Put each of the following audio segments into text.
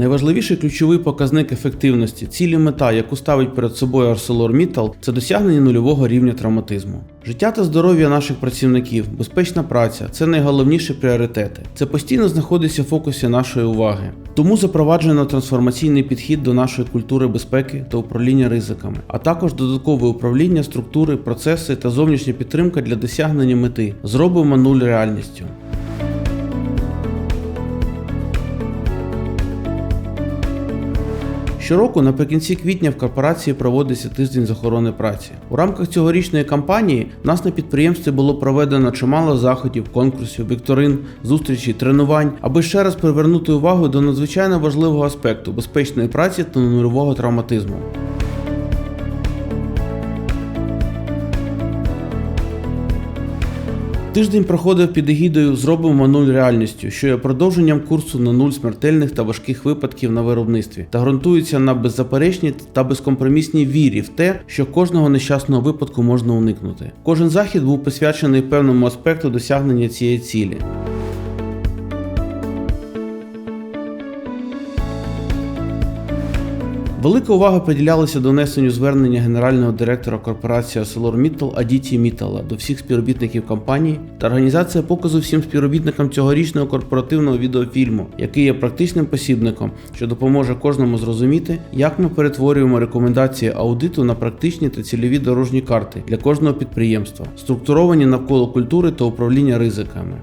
Найважливіший ключовий показник ефективності, цілі мета, яку ставить перед собою ArcelorMittal, це досягнення нульового рівня травматизму. Життя та здоров'я наших працівників, безпечна праця це найголовніші пріоритети. Це постійно знаходиться в фокусі нашої уваги. Тому запроваджено трансформаційний підхід до нашої культури безпеки та управління ризиками, а також додаткове управління, структури, процеси та зовнішня підтримка для досягнення мети. Зробимо нуль реальністю. Щороку наприкінці квітня в корпорації проводиться тиждень з охорони праці. У рамках цьогорічної кампанії в нас на підприємстві було проведено чимало заходів, конкурсів, вікторин, зустрічей, тренувань, аби ще раз привернути увагу до надзвичайно важливого аспекту безпечної праці та нульового травматизму. Тиждень проходив під егідою Зробимо нуль реальністю, що є продовженням курсу на нуль смертельних та важких випадків на виробництві та ґрунтується на беззаперечній та безкомпромісній вірі в те, що кожного нещасного випадку можна уникнути. Кожен захід був присвячений певному аспекту досягнення цієї цілі. Велика увага приділялася донесенню звернення генерального директора корпорації ArcelorMittal Адіті Мітала до всіх співробітників компанії та організація показу всім співробітникам цьогорічного корпоративного відеофільму, який є практичним посібником, що допоможе кожному зрозуміти, як ми перетворюємо рекомендації аудиту на практичні та цільові дорожні карти для кожного підприємства, структуровані навколо культури та управління ризиками.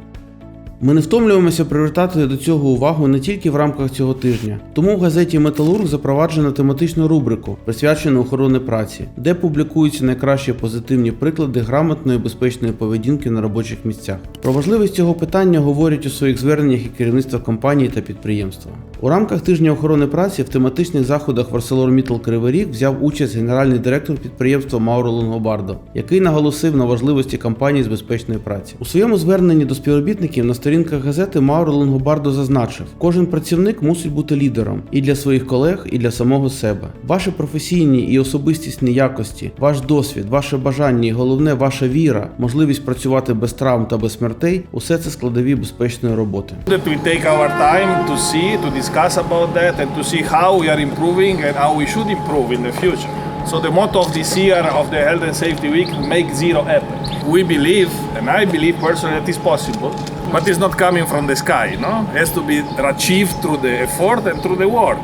Ми не втомлюємося привертати до цього увагу не тільки в рамках цього тижня. Тому в газеті Металург запроваджено тематичну рубрику, присвячену охорони праці, де публікуються найкращі позитивні приклади грамотної безпечної поведінки на робочих місцях. Про важливість цього питання говорять у своїх зверненнях і керівництво компанії та підприємства. У рамках тижня охорони праці в тематичних заходах ArcelorMittal Кривий Ріг взяв участь генеральний директор підприємства Мауро Лонгобардо, який наголосив на важливості кампанії з безпечної праці. У своєму зверненні до співробітників на сторінках газети Мауро Лонгобардо зазначив: кожен працівник мусить бути лідером і для своїх колег, і для самого себе. Ваші професійні і особистісні якості, ваш досвід, ваше бажання і головне ваша віра, можливість працювати без травм та без смертей усе це складові безпечної роботи. take to to discuss about that, and to see how we are improving and how we should improve in the future. So the motto of this year of the Health and Safety Week, make zero happen. We believe, and I believe personally that is possible, but it's not coming from the sky, no? It has to be achieved through the effort and through the work.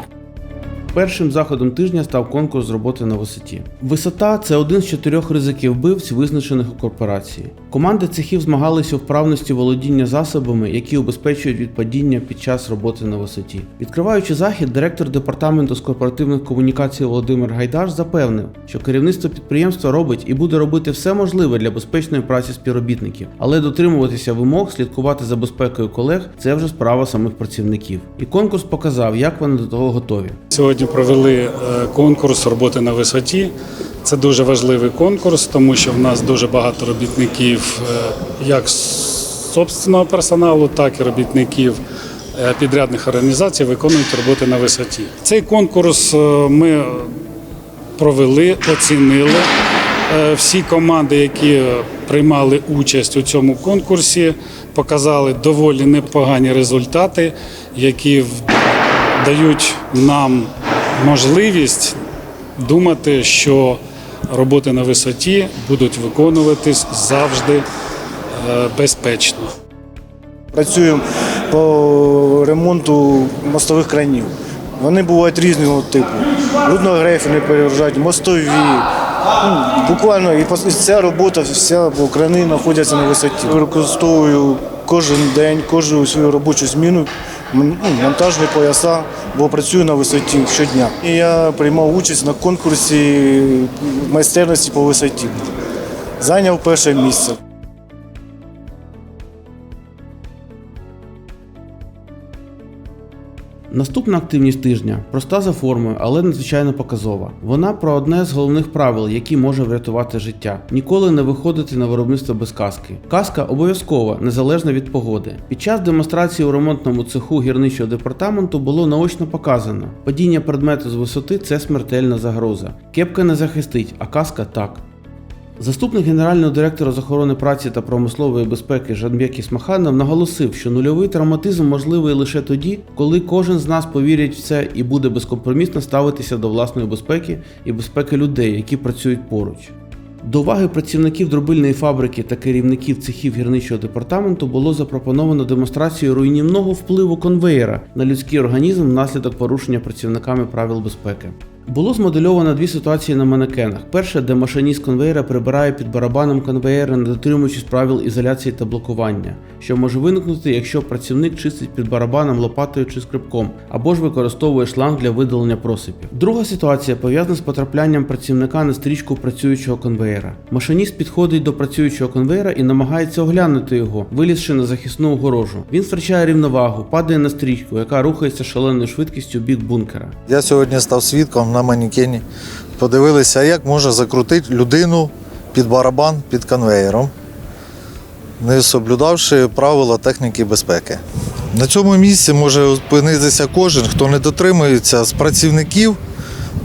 Першим заходом тижня став конкурс з роботи на висоті. Висота це один з чотирьох ризиків вбивць, визначених у корпорації. Команди цехів змагалися у вправності володіння засобами, які убезпечують від падіння під час роботи на висоті. Відкриваючи захід, директор департаменту з корпоративних комунікацій Володимир Гайдаш запевнив, що керівництво підприємства робить і буде робити все можливе для безпечної праці співробітників, але дотримуватися вимог, слідкувати за безпекою колег це вже справа самих працівників. І конкурс показав, як вони до того готові. Сьогодні провели е, конкурс роботи на висоті. Це дуже важливий конкурс, тому що в нас дуже багато робітників е, як собственного персоналу, так і робітників е, підрядних організацій виконують роботи на висоті. Цей конкурс е, ми провели, оцінили. Всі команди, які приймали участь у цьому конкурсі, показали доволі непогані результати, які дають нам можливість думати, що роботи на висоті будуть виконуватись завжди е, безпечно. Працюємо по ремонту мостових кранів. Вони бувають різного типу. Рудногрейфи не перегружають, мостові. Ну, буквально і ця робота, вся бо крани знаходяться на висоті. Використовую кожен день, кожну свою робочу зміну, ну, монтажні пояса, бо працюю на висоті щодня. І я приймав участь на конкурсі майстерності по висоті. Зайняв перше місце. Наступна активність тижня проста за формою, але надзвичайно показова. Вона про одне з головних правил, які може врятувати життя: ніколи не виходити на виробництво без каски. Каска обов'язкова, незалежно від погоди. Під час демонстрації у ремонтному цеху гірничого департаменту було наочно показано: падіння предмету з висоти це смертельна загроза. Кепка не захистить, а каска так. Заступник генерального директора з охорони праці та промислової безпеки Жанбек Ісмаханов наголосив, що нульовий травматизм можливий лише тоді, коли кожен з нас повірить в це і буде безкомпромісно ставитися до власної безпеки і безпеки людей, які працюють поруч. До уваги працівників дробильної фабрики та керівників цехів гірничого департаменту було запропоновано демонстрацію руйнівного впливу конвеєра на людський організм внаслідок порушення працівниками правил безпеки. Було змодельовано дві ситуації на манекенах. Перша, де машиніст конвеєра прибирає під барабаном конвеєра, не дотримуючись правил ізоляції та блокування, що може виникнути, якщо працівник чистить під барабаном лопатою чи скрипком, або ж використовує шланг для видалення просипів. Друга ситуація пов'язана з потраплянням працівника на стрічку працюючого конвеєра. Машиніст підходить до працюючого конвеєра і намагається оглянути його, вилізши на захисну огорожу. Він втрачає рівновагу, падає на стрічку, яка рухається шаленою швидкістю в бік бункера. Я сьогодні став свідком на манекені. Подивилися, як можна закрутити людину під барабан під конвеєром, не соблюдавши правила техніки безпеки. На цьому місці може опинитися кожен, хто не дотримується з працівників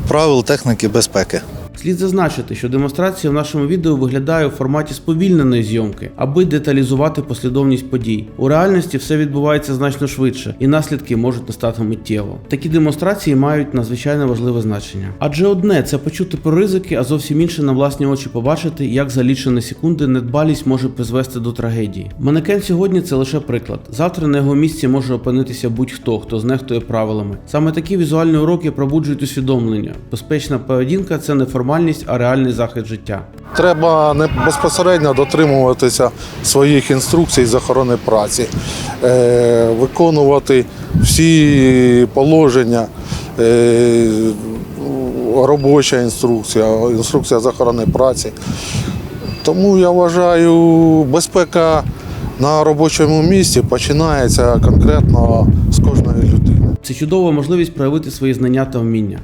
правил техніки безпеки. Слід зазначити, що демонстрація в нашому відео виглядає у форматі сповільненої зйомки, аби деталізувати послідовність подій. У реальності все відбувається значно швидше, і наслідки можуть настати миттєво. Такі демонстрації мають надзвичайно важливе значення. Адже одне це почути про ризики, а зовсім інше на власні очі побачити, як за лічені секунди недбалість може призвести до трагедії. Манекен сьогодні це лише приклад. Завтра на його місці може опинитися будь-хто, хто знехтує правилами. Саме такі візуальні уроки пробуджують усвідомлення. Безпечна поведінка це не формальність, а реальний захист життя. Треба не безпосередньо дотримуватися своїх інструкцій з охорони праці, е, виконувати всі положення, е, робоча інструкція, інструкція з охорони праці. Тому я вважаю, безпека на робочому місці починається конкретно з кожної людини. Це чудова можливість проявити свої знання та вміння.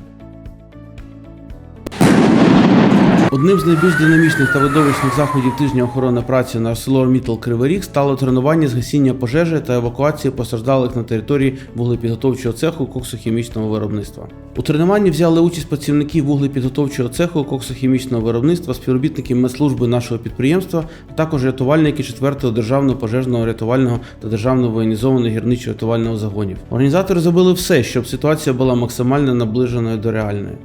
Одним з найбільш динамічних та видовищних заходів тижня охорони праці на ArcelorMittal Кривий Ріг стало тренування з гасіння пожежі та евакуації постраждалих на території вуглепідготовчого цеху коксохімічного виробництва. У тренуванні взяли участь працівники вуглепідготовчого цеху коксохімічного виробництва, співробітники медслужби нашого підприємства, а також рятувальники 4-го державного пожежного рятувального та державного воєнізованого гірничо рятувального загонів. Організатори зробили все, щоб ситуація була максимально наближеною до реальної.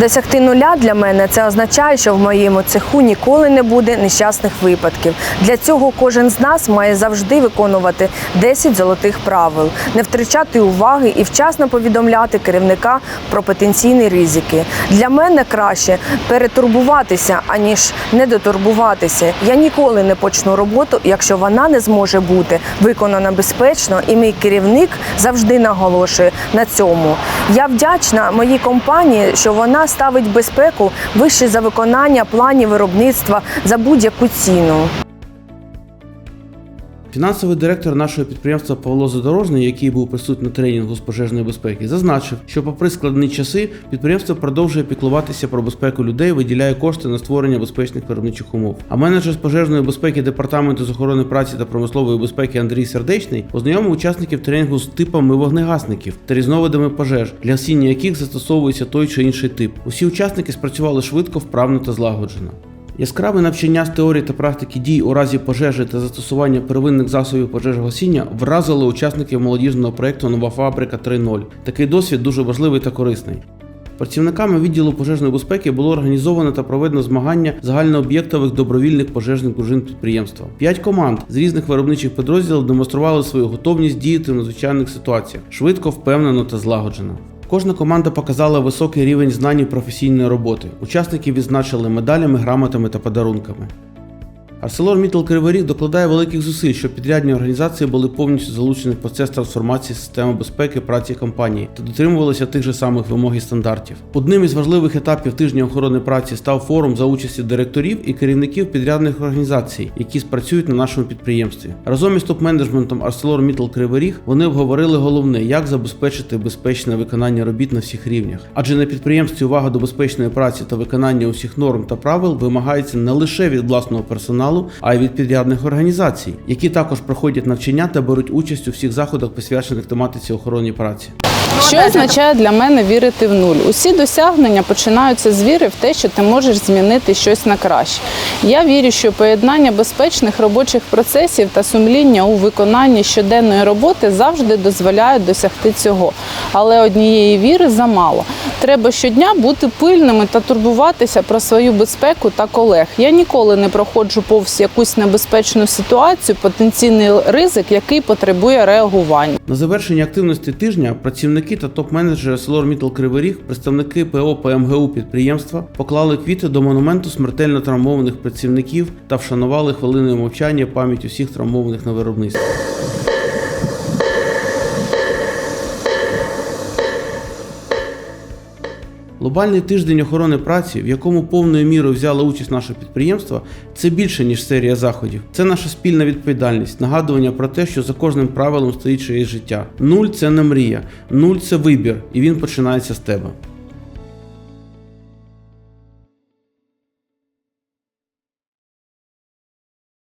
Досягти нуля для мене це означає, що в моєму цеху ніколи не буде нещасних випадків. Для цього кожен з нас має завжди виконувати 10 золотих правил, не втрачати уваги і вчасно повідомляти керівника про потенційні ризики. Для мене краще перетурбуватися, аніж не дотурбуватися. Я ніколи не почну роботу, якщо вона не зможе бути виконана безпечно, і мій керівник завжди наголошує на цьому. Я вдячна моїй компанії, що вона ставить безпеку вище за виконання планів виробництва за будь-яку ціну. Фінансовий директор нашого підприємства Павло Задорожний, який був присутній на тренінгу з пожежної безпеки, зазначив, що, попри складні часи, підприємство продовжує піклуватися про безпеку людей, виділяє кошти на створення безпечних виробничих умов. А менеджер з пожежної безпеки департаменту з охорони праці та промислової безпеки Андрій Сердечний ознайомив учасників тренінгу з типами вогнегасників та різновидами пожеж, для гасіння яких застосовується той чи інший тип. Усі учасники спрацювали швидко, вправно та злагоджено. Яскраве навчання з теорії та практики дій у разі пожежі та застосування первинних засобів пожежогасіння вразило учасників молодіжного проєкту Нова фабрика 3.0. Такий досвід дуже важливий та корисний. Працівниками відділу пожежної безпеки було організовано та проведено змагання загальнооб'єктових добровільних пожежних дружин підприємства. П'ять команд з різних виробничих підрозділів демонстрували свою готовність діяти в надзвичайних ситуаціях швидко, впевнено та злагоджено. Кожна команда показала високий рівень знань і професійної роботи. Учасників відзначили медалями, грамотами та подарунками. ArcelorMittal Кривий Ріг докладає великих зусиль, щоб підрядні організації були повністю залучені в процес трансформації системи безпеки праці компанії та дотримувалися тих же самих вимог і стандартів. Одним із важливих етапів тижня охорони праці став форум за участі директорів і керівників підрядних організацій, які спрацюють на нашому підприємстві. Разом із топ-менеджментом ArcelorMittal Кривий Ріг вони обговорили головне, як забезпечити безпечне виконання робіт на всіх рівнях. Адже на підприємстві увага до безпечної праці та виконання усіх норм та правил вимагається не лише від власного персоналу, персоналу, а й від підрядних організацій, які також проходять навчання та беруть участь у всіх заходах, присвячених тематиці охорони праці. Що означає для мене вірити в нуль? Усі досягнення починаються з віри в те, що ти можеш змінити щось на краще. Я вірю, що поєднання безпечних робочих процесів та сумління у виконанні щоденної роботи завжди дозволяють досягти цього. Але однієї віри замало. Треба щодня бути пильними та турбуватися про свою безпеку та колег. Я ніколи не проходжу повз якусь небезпечну ситуацію, потенційний ризик, який потребує реагування. На завершення активності тижня працівники та топ-менеджери ArcelorMittal Кривий Ріг, представники ПО ПМГУ підприємства поклали квіти до монументу смертельно травмованих працівників та вшанували хвилиною мовчання пам'ять усіх травмованих на виробництві. Глобальний тиждень охорони праці, в якому повною мірою взяло участь наше підприємство, це більше ніж серія заходів. Це наша спільна відповідальність, нагадування про те, що за кожним правилом стоїть чиєсь життя. Нуль це не мрія, нуль це вибір, і він починається з тебе.